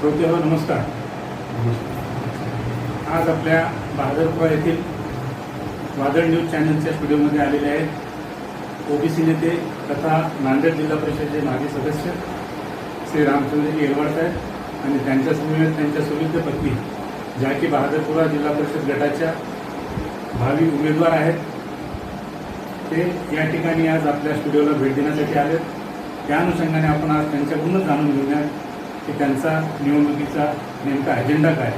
श्रोते हो नमस्कार. आज आपल्या बहादरपुरा येथील वादळ न्यूज चॅनलच्या स्टुडिओमध्ये आलेले आहेत ओबीसी नेते तथा नांदेड जिल्हा परिषदेचे माजी सदस्य श्री रामचंद्रजी येलवाड साहेब आणि त्यांच्या समवेत त्यांच्या सुविध पत्नी ज्या की बहादरपुरा जिल्हा परिषद गटाच्या भावी उमेदवार आहेत ते या ठिकाणी आज आपल्या स्टुडिओला भेट देण्यासाठी आलेत. त्या अनुषंगाने आपण आज त्यांच्याकडूनच जाणून घेऊया की त्यांचा निवडणुकीचा नेमका अजेंडा काय?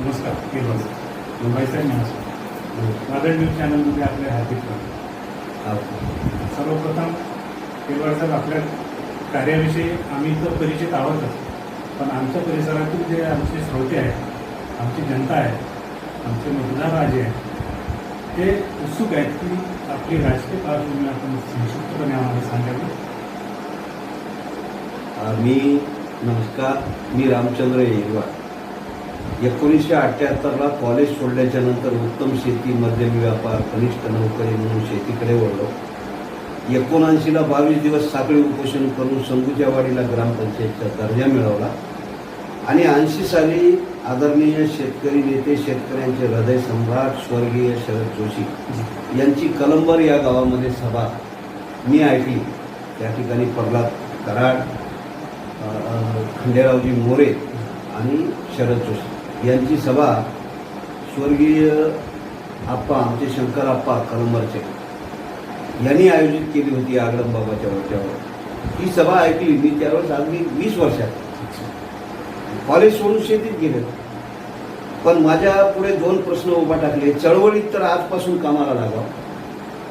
नमस्कार केवळ साहेब मुंबई साहेब नमस्कार. वादळ न्यूज चॅनलमध्ये आपले हार्दिक स्वागत. सर्वप्रथम केवळ साहेब आपल्या कार्याविषयी आम्ही तर परिचित आहोतच पण आमच्या परिसरातील जे आमचे श्रोते आहेत आमची जनता आहे आमचे मतदार राजे आहेत ते उत्सुक आहेत की आपली राजकीय पार्श्वभूमी आपण संक्षिप्तपणे आम्हाला सांगावी. मी नमस्कार मी रामचंद्र येरवाड. एकोणीसशे अठ्ठ्याहत्तरला कॉलेज सोडल्याच्या नंतर उत्तम शेती मध्यम व्यापार कनिष्ठ नोकरी म्हणून शेतीकडे वळलो. एकोणऐंशीला बावीस दिवस साखळी उपोषण करून संगुच्यावाडीला ग्रामपंचायतचा दर्जा मिळवला. आणि ऐंशी साली आदरणीय शेतकरी नेते शेतकऱ्यांचे हृदय सम्राट स्वर्गीय शरद जोशी यांची कलंबर या गावामध्ये सभा. मी ऐकली. त्या ठिकाणी प्रल्हाद कराड खंडेरावजी मोरे आणि शरद जोशी यांची सभा स्वर्गीय आप्पा आमचे शंकर आप्पा कलंबरचे यांनी आयोजित केली होती आगडमबाबाच्या वरच्यावर. ही सभा ऐकली मी त्यावेळेस अगदी वीस वर्षात. कॉलेज सोडून शेतीत गेले. पण माझ्या पुढे दोन प्रश्न उभा टाकले. चळवळीत तर आजपासून कामाला लागावं.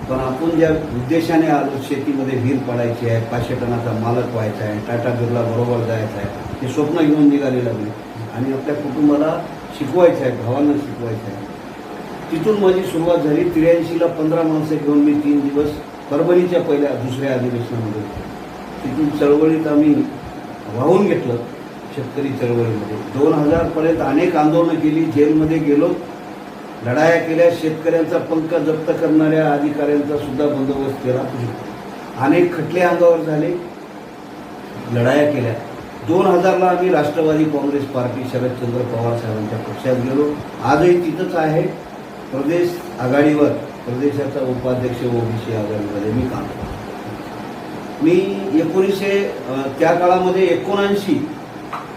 पण आपण ज्या उद्देशाने आलो शेतीमध्ये वीर पडायची आहे पाचशे टनाचा मालक व्हायचा आहे टाटा बिर्ला बरोबर जायचं आहे हे स्वप्न घेऊन निघाले लागले आणि आपल्या कुटुंबाला शिकवायचं आहे भावांना शिकवायचं आहे. तिथून माझी सुरुवात झाली त्र्याऐंशीला पंधरा माणसं घेऊन मी तीन दिवस परभणीच्या पहिल्या दुसऱ्या अधिवेशनामध्ये. होतो तिथून चळवळीत आम्ही वाहून घेतलं शेतकरी चळवळीमध्ये. दोन हजारपर्यंत अनेक आंदोलनं केली जेलमध्ये गेलो लढाया केल्या शेतकऱ्यांचा पंख जप्त करणाऱ्या अधिकाऱ्यांचा सुद्धा बंदोबस्त केला अनेक खटले अंगावर झाले. लढाया केल्या. दोन हजारला आम्ही राष्ट्रवादी काँग्रेस पार्टी शरदचंद्र पवार साहेबांच्या पक्षात गेलो. आजही तिथंच आहे. प्रदेश आघाडीवर प्रदेशाचा उपाध्यक्ष ओबीसी आघाडीमध्ये मी काम करतो. मी एकोणीसशे त्या काळामध्ये एकोणऐंशी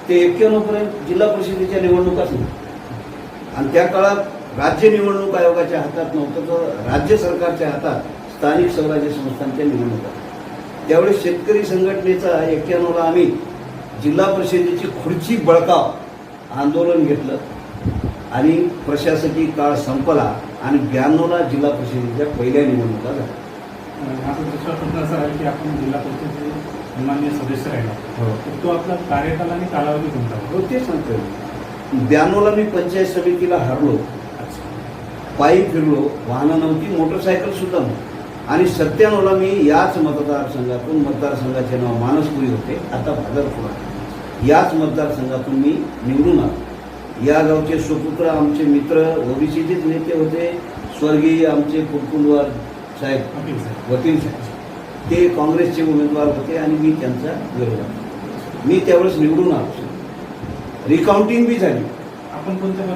ते एक्क्याण्णवपर्यंत जिल्हा परिषदेच्या निवडणुका नव्हत्या आणि त्या काळात राज्य निवडणूक आयोगाच्या हातात नव्हतं तर राज्य सरकारच्या हातात स्थानिक स्वराज्य संस्थांच्या निवडणुका त्यावेळेस शेतकरी संघटनेचा एक्क्याण्णवला आम्ही जिल्हा परिषदेची खुर्ची बळकाव आंदोलन घेतलं आणि प्रशासकीय काळ संपला आणि ब्याण्णवला जिल्हा परिषदेच्या पहिल्या निवडणुका झाल्या. माझा दुसरा प्रश्न असा आहे की आपण जिल्हा परिषदेचे सदस्य राहिला. हो. तो आपला कार्यकाल आणि कालावधी कोणता हो ते सांगतोय मी. ब्याण्णवला मी पंचायत समितीला हरलो. पायी फिरलो वाहनं नव्हती मोटरसायकल सुद्धा नव्हती. आणि सत्त्याण्णवला मी याच मतदारसंघातून मतदारसंघाचे नाव मानसपुरी होते आता भागरपूर आहे याच मतदारसंघातून मी निवडून आलो. या गावचे सुपुत्र आमचे मित्र ओबीसीचेच नेते होते स्वर्गीय आमचे कुरकुंडवार साहेब वकील साहेब. ते काँग्रेसचे उमेदवार होते आणि मी त्यांचा विरोधात मी त्यावेळेस निवडून आलो रिकाउंटिंग बी झाली. आपण कोणत्या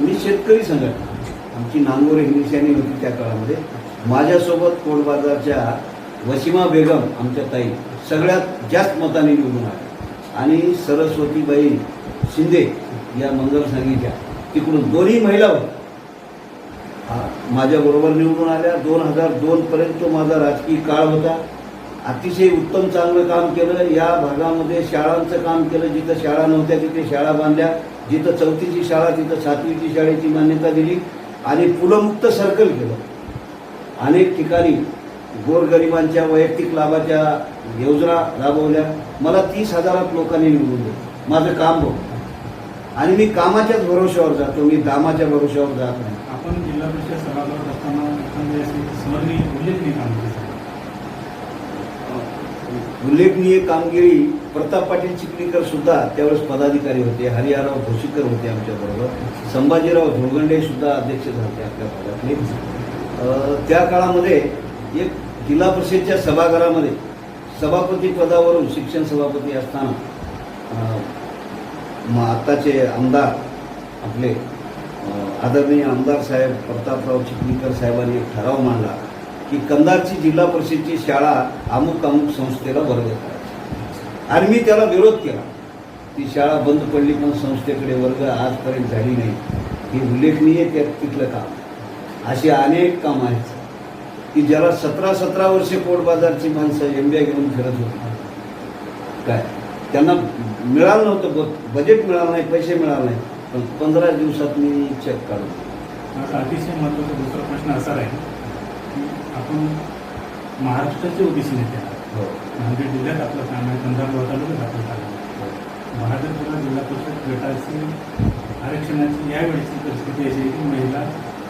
मी शेतकरी संघटना. आमची नांगोरे हिंदुस्तानी होती त्या काळामध्ये. माझ्यासोबत कोडबाजारच्या वसिमा बेगम आमच्या ताई सगळ्यात जास्त मताने निवडून आल्या. आणि सरस्वतीबाई शिंदे या मंगलसांगीच्या तिकडून दोन्ही महिला होत्या. माझ्याबरोबर निवडून आल्या. दोन हजार दोनपर्यंत तो माझा राजकीय काळ होता. अतिशय उत्तम चांगलं काम केलं. या भागामध्ये शाळांचं काम केलं. जिथं शाळा नव्हत्या तिथे शाळा बांधल्या. जिथं चौथीची शाळा तिथं सातवीची शाळेची मान्यता दिली. आणि पुलमुक्त सर्कल केलं. अनेक ठिकाणी गोरगरिबांच्या वैयक्तिक लाभाच्या योजना राबवल्या. मला तीस हजारात लोकांनी निवडून दिलं. माझं काम बघ. आणि मी कामाच्याच भरोश्यावर जातो. मी दामाच्या भरोश्यावर जात नाही. आपण जिल्हा परिषद सभागृहात असताना उल्लेखनीय कामगिरी. उल्लेखनीय कामगिरी प्रताप पाटील चिखलीकर सुद्धा त्यावेळेस पदाधिकारी होते हरिहरराव घोशीकर होते आमच्याबरोबर संभाजीराव धुळगंडे सुद्धा अध्यक्ष झाले आपल्या भागातले त्या काळामध्ये एक जिल्हा परिषदच्या सभागृहामध्ये सभापती पदावरून शिक्षण सभापती असताना आत्ताचे मग आताचे आमदार आपले आदरणीय आमदार साहेब प्रतापराव चिखलीकर साहेबांनी एक ठराव मांडला की कंधारची जिल्हा परिषदची शाळा अमुक अमुक संस्थेला वर्ग करायची आणि मी त्याला विरोध केला. ती शाळा बंद पडली पण संस्थेकडे वर्ग आजपर्यंत झाली नाही. हे उल्लेखनीय त्या तिथलं काम. अशी अनेक कामं आहेत. की ज्याला सतरा सतरा वर्षे पोट बाजारची माणसं एम बी आय घेऊन फिरत होती. काय? त्यांना मिळालं नव्हतं ब- बजेट मिळालं नाही पैसे मिळाले नाही. पण पंधरा दिवसात मी चेक काढून माझा अतिशय महत्त्वाचा दुसरा प्रश्न असा आहे की आपण महाराष्ट्राचे ओबीसी नेते आहात. हो. नांदेड जिल्ह्यात आपलं काम आहे कंधार तालुक्यात आपलं काम आहे बहादरपुरा जिल्हा परिषद गटाची आरक्षणाची यावेळीची परिस्थिती अशी आहे की महिला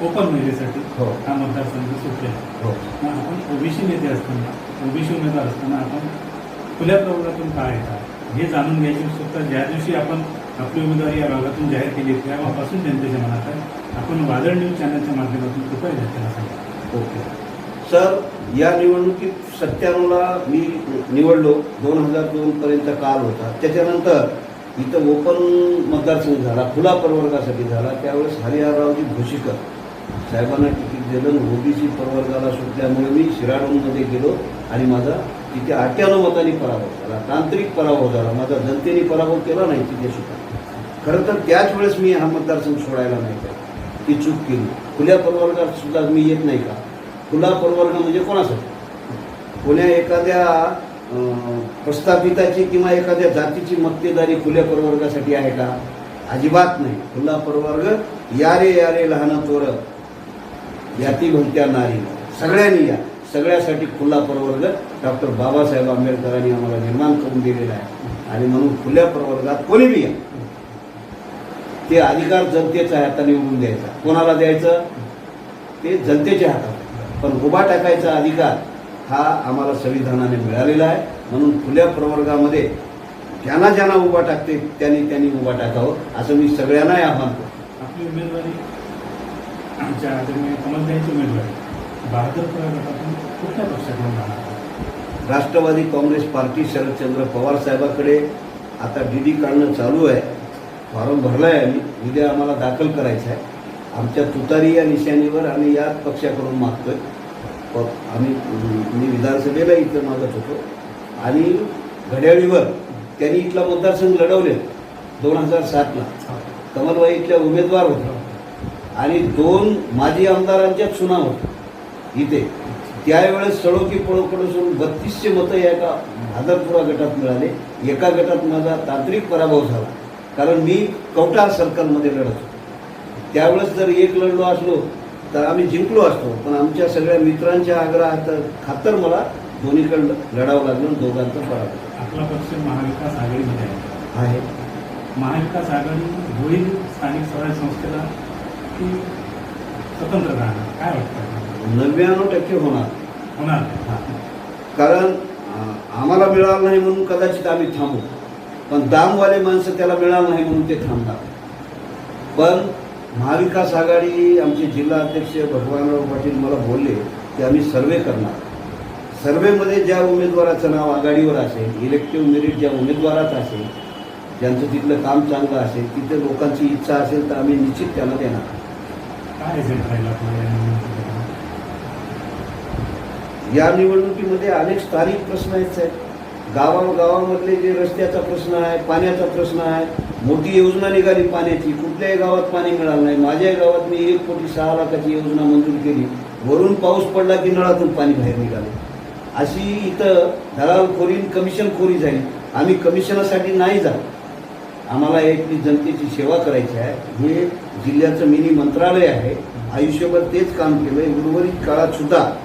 ओपन महिलेसाठी हो. हा मतदारसंघ सुटले आहे. हो. मग आपण ओबीसी नेते असताना ओबीसी उमेदवार असताना आपण खुल्या प्रवर्गातून काय येतात हे जाणून घ्यायची उत्सुकता ज्या दिवशी आपण आपली उमेदवारी या भागातून जाहीर केली तेव्हापासून जनतेच्या मनात आहे. आपण वादळ न्यूज चॅनलच्या माध्यमातून कृपया जनतेला सांगा. ओके. तर या निवडणुकीत सत्त्याण्णवला मी निवडलो. दोन हजार दोनपर्यंत काल होता. त्याच्यानंतर इथं ओपन मतदारसंघ झाला खुला प्रवर्गासाठी झाला. त्यावेळेस हरिहररावजी भोशीकर साहेबांना तिकीट दिलं. ओबीसी प्रवर्गाला सुटल्यामुळे मी शिराडूनमध्ये गेलो आणि माझा तिथे अठ्ठ्याण्णव मतांनी पराभव झाला. तांत्रिक पराभव झाला. माझा जनतेने पराभव केला नाही तिथे सुद्धा. खरं तर त्याच वेळेस मी हा मतदारसंघ सोडायला नाही पाहिजे ती चूक केली. खुल्या प्रवर्गात सुद्धा मी येत नाही का? खुला प्रवर्ग म्हणजे कोणासाठी कोण्या एखाद्या अं, प्रस्थापिताची किंवा एखाद्या जातीची मक्तेदारी खुल्या प्रवर्गासाठी आहे का? अजिबात नाही. खुला प्रवर्ग यारे यारे लहान चोर याती भलत्या नारी. सगळ्यांनी या. सगळ्यासाठी खुला प्रवर्ग डॉक्टर बाबासाहेब आंबेडकरांनी आम्हाला निर्माण करून दिलेला आहे. आणि म्हणून खुल्या प्रवर्गात कोणी बी या. ते अधिकार जनतेच्या हाताने निवडून द्यायचा. कोणाला द्यायचं? ते जनतेच्या हातात पण उभा टाकायचा अधिकार हा आम्हाला संविधानाने मिळालेला आहे. म्हणून खुल्या प्रवर्गामध्ये ज्यांना ज्यांना उभा टाकते त्यांनी त्यांनी उभा टाकावं असं मी सगळ्यांनाही आव्हान करतो. आपली उमेदवारी आमच्या आदरणीय कमलताईंची उमेदवारी. बहादरपुरा गटातून कुठल्या पक्षाकडून राहणार राष्ट्रवादी काँग्रेस पार्टी शरदचंद्र पवार साहेबाकडे आता डी डी काढणं चालू आहे. फॉर्म भरला आहे आम्ही. उद्या आम्हाला दाखल करायचं आहे. आमच्या तुतारी या निशाणीवर आम्ही याच पक्षाकडून मागतोय. आम्ही मी विधानसभेला इथं मागत होतो. आणि घड्याळीवर त्यांनी इथला मतदारसंघ लढवले दोन हजार सातला. कमलबाई इथल्या उमेदवार होत्या आणि दोन माजी आमदारांच्या चुना होत्या इथे. त्यावेळेस सळोकी पळोकडे सोडून बत्तीसशे मतं या एका भादरपुरा गटात मिळाले. एका गटात माझा तांत्रिक पराभव झाला. कारण मी कवठार सर्कलमध्ये लढत होतो. त्यावेळेस जर एक लढलो असलो तर आम्ही जिंकलो असतो. पण आमच्या सगळ्या मित्रांच्या आग्रहात खातर मला दोन्हीकडे लढावं लागलं दोघांचा पराभव. आपला पक्ष महाविकास आघाडीमध्ये आहे. आहे. महाविकास आघाडी होईल स्थानिक स्वराज्य संस्थेला की स्वतंत्र राहणार? काय वाटतं? नव्याण्णव टक्के होणार. होणार. हा. कारण अं, आम्हाला मिळालं नाही म्हणून कदाचित आम्ही थांबू. पण दामवाले माणसं त्याला मिळालं नाही म्हणून ते थांबणार. पण महाविकास आघाडी आमचे जिल्हा अध्यक्ष भगवानराव पाटील मला बोलले की आम्ही सर्वे करणार. सर्वेमध्ये ज्या उमेदवाराचं नाव आघाडीवर असेल इलेक्टिव्ह मेरिट ज्या उमेदवारात असेल ज्यांचं तिथलं काम चांगलं असेल तिथे लोकांची इच्छा असेल तर आम्ही निश्चित त्यांना देणार. काय रिझल्ट राहील? या निवडणुकीमध्ये? अनेक स्थानिक प्रश्न आहेत साहेब. गावागावामधले जे रस्त्याचा प्रश्न आहे पाण्याचा प्रश्न आहे मोठी योजना निघाली पाण्याची. कुठल्याही गावात पाणी मिळालं नाही. माझ्याही गावात मी एक कोटी सहा लाखाची योजना मंजूर केली. वरून पाऊस पडला की नळातून पाणी बाहेर निघाले. अशी इथं दलालखोरी कमिशनखोरी झाली. आम्ही कमिशनासाठी नाही जात. आम्हाला एक जनतेची सेवा करायची आहे. हे जिल्ह्याचं मिनी मंत्रालय आहे. आयुष्यभर तेच काम केलंय. उर्वरित काळात सुद्धा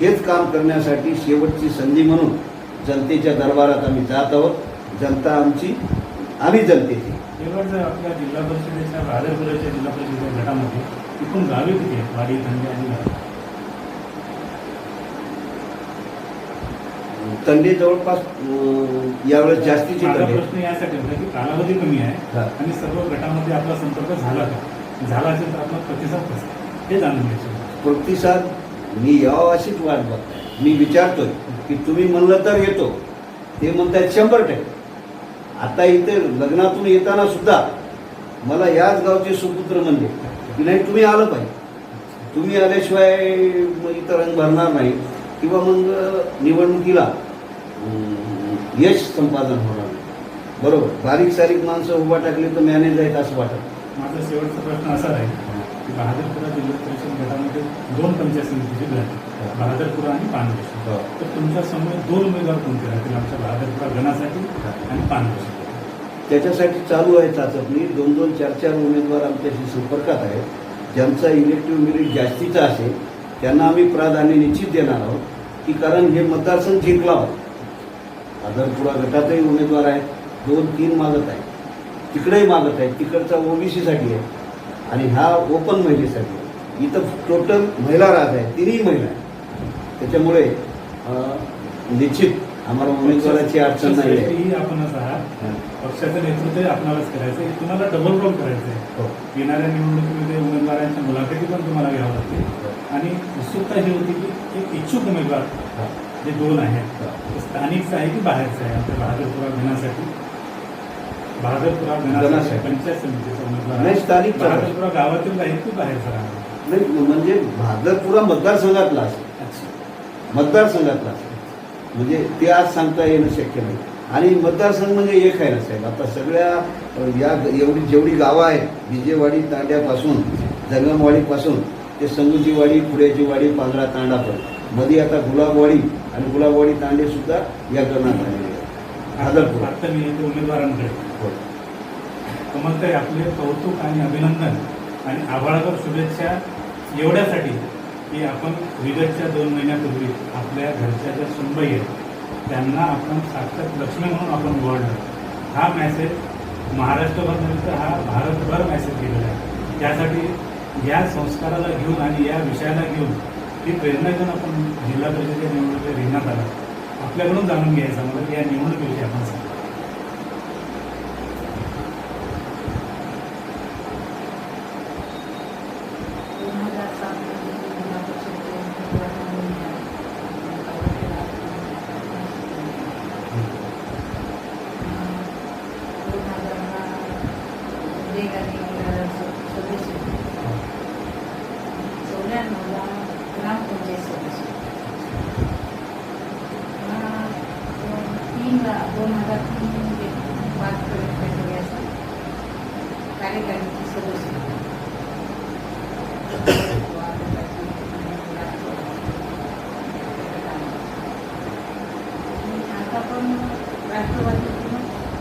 हेच काम करण्यासाठी शेवटची संधी म्हणून जनतेच्या दरबारात आम्ही जात आहोत. जनता आमची आम्ही जनतेची आपल्या जिल्हा परिषदेच्या जिल्हा परिषदेच्या गटामध्ये एकूण गावे किती आहेत वाडी धंदे आणि तंडे जवळपास यावेळेस जास्तीचे प्रश्न यासाठी होता की कालावधी कमी आहे. आणि सर्व गटामध्ये आपला संपर्क झाला का? झाला असेल तर आपला प्रतिसाद कसा हे जाणून घ्यायचं. प्रतिसाद मी यावं अशीच वाट बघतोय. मी विचारतोय. की तुम्ही म्हणलं तर येतो. ते म्हणतात शंभर टक्के. आता इथे लग्नातून येताना सुद्धा मला याच गावचे सुपुत्र म्हणले की नाही तुम्ही आलं पाहिजे. तुम्ही आल्याशिवाय मग इतर रंग भरणार नाही. किंवा मग निवडणुकीला यश संपादन होणार नाही. बरोबर. बारीक सारीक माणसं उभा टाकली तर मॅनेज आहेत असं वाटत माझा शेवटचा प्रश्न असा आहे की बहादरपुरा जिल्हा परिषद गटामध्ये दोन पंचायत समितीचे गट आहेत. बहादरपुरा आणि पानगोशी. तर तुमच्यासमोर दोन उमेदवार कोणते राहतील आमच्या बहादरपुरा गणासाठी आणि पानगोशी? त्याच्यासाठी चालू आहे चाचपणी. दोन दोन चार चार उमेदवार आमच्याशी संपर्कात आहेत. ज्यांचा इलेक्टिव्ह मेरिट जास्तीचा असेल त्यांना आम्ही प्राधान्य निश्चित देणार आहोत की कारण हे मतदारसंघ जिंकला होता. आदरपुरा गटातही उमेदवार आहेत. दोन तीन मागत आहेत. तिकडेही मागत आहेत. तिकडचा ओबीसीसाठी आहे. आणि हा ओपन महिलेसाठी. इथं टोटल महिला राहत आहे तिन्ही महिला त्याच्यामुळे निश्चित आम्हाला उमेदवाराची अडचण नाही आहे ही आपणच आहात. हां. पक्षाचं नेतृत्व आपणालाच करायचं आहे. तुम्हाला डबल रोल करायचं आहे. हो. येणाऱ्या निवडणुकीमध्ये उमेदवारांच्या मुलाखती पण तुम्हाला घ्यावं लागतील. आणि उत्सुकता ही होती की एक इच्छुक उमेदवार हा. जे दोन आहेत. हा. स्थानिकचं आहे की बाहेरचं आहे आमच्या बहादरपुरा गणासाठी बहादरपुरा गणासाठी. गणासाठी पंचायत समितीचा उमेदवार आहे. नाही. बहादरपुरा गावातील बाहेरचा म्हणजे भागलपुरा मतदारसंघातला असेल मतदारसंघातला असेल म्हणजे ते आज सांगता येणं शक्य नाही आणि मतदारसंघ म्हणजे एक आहे ना साहेब आता सगळ्या या एवढी जेवढी गावं आहेत विजयवाडी तांड्यापासून जंगमवाडीपासून ते संगुजीवाडी पुण्याची वाडी पांढरा तांडापर्यंत मध्ये आता गुलाबवाडी आणि गुलाबवाडी तांडे सुद्धा या गणात आलेले आहेत भागलपुरा आता मी उमेदवारांकडे. कमलताई आपले कौतुक आणि अभिनंदन आणि आभाळावर शुभेच्छा एवढ्यासाठी की आपण विगतच्या दोन महिन्यापूर्वी आपल्या घरच्या ज्या सुनबाई आहेत त्यांना आपण साक्षात लक्ष्मी म्हणून आपण वळलं हा मेसेज महाराष्ट्रभर तर हा भारतभर मेसेज केलेला आहे. त्यासाठी या संस्काराला घेऊन आणि या विषयाला घेऊन ही प्रेरणा घेऊन आपण जिल्हा परिषदेच्या निवडणुकीत रिंगणात आला. आपल्याकडून जाणून घ्यायचं मला की या निवडणुकीविषयी आपण सांग दोन हजार सातमध्ये जिल्हा परिषदेचे उमेदवार म्हणून दोन हजारला वेगाने सदस्य चौऱ्याण्णवला ग्रामपंचायत सदस्य पुन्हा दोन तीनला दोन हजार तीन ते पाचपर्यंत काहीतरी असं कार्यकारिणीचे सदस्य आता पण राष्ट्रवादीतून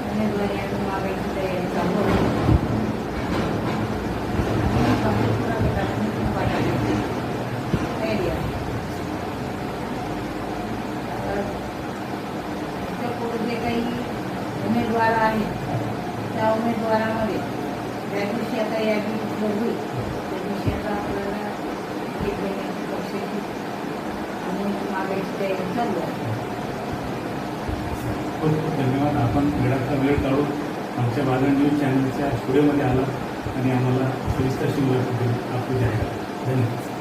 उमेदवारी आणि मागायची तयारी चालू आहे आणि काँग्रेसला गटातून पण वाटायची तयारी आहे आता त्याच्या पुढे जे काही उमेदवार आहेत त्या उमेदवारामध्ये त्या दिवशी आता यादी होईल त्या दिवशी आता आपल्याला एक महिन्याची पक्षाची आणि मागायची तयारी चालू आहे. खूप खूप धन्यवाद. आपण वेळाचा वेळ काढून आमच्या बाजार न्यूज चॅनलच्या स्टुडिओमध्ये आला आणि आम्हाला सविस्तर मुलाखत आपली जाहिरात धन्यवाद.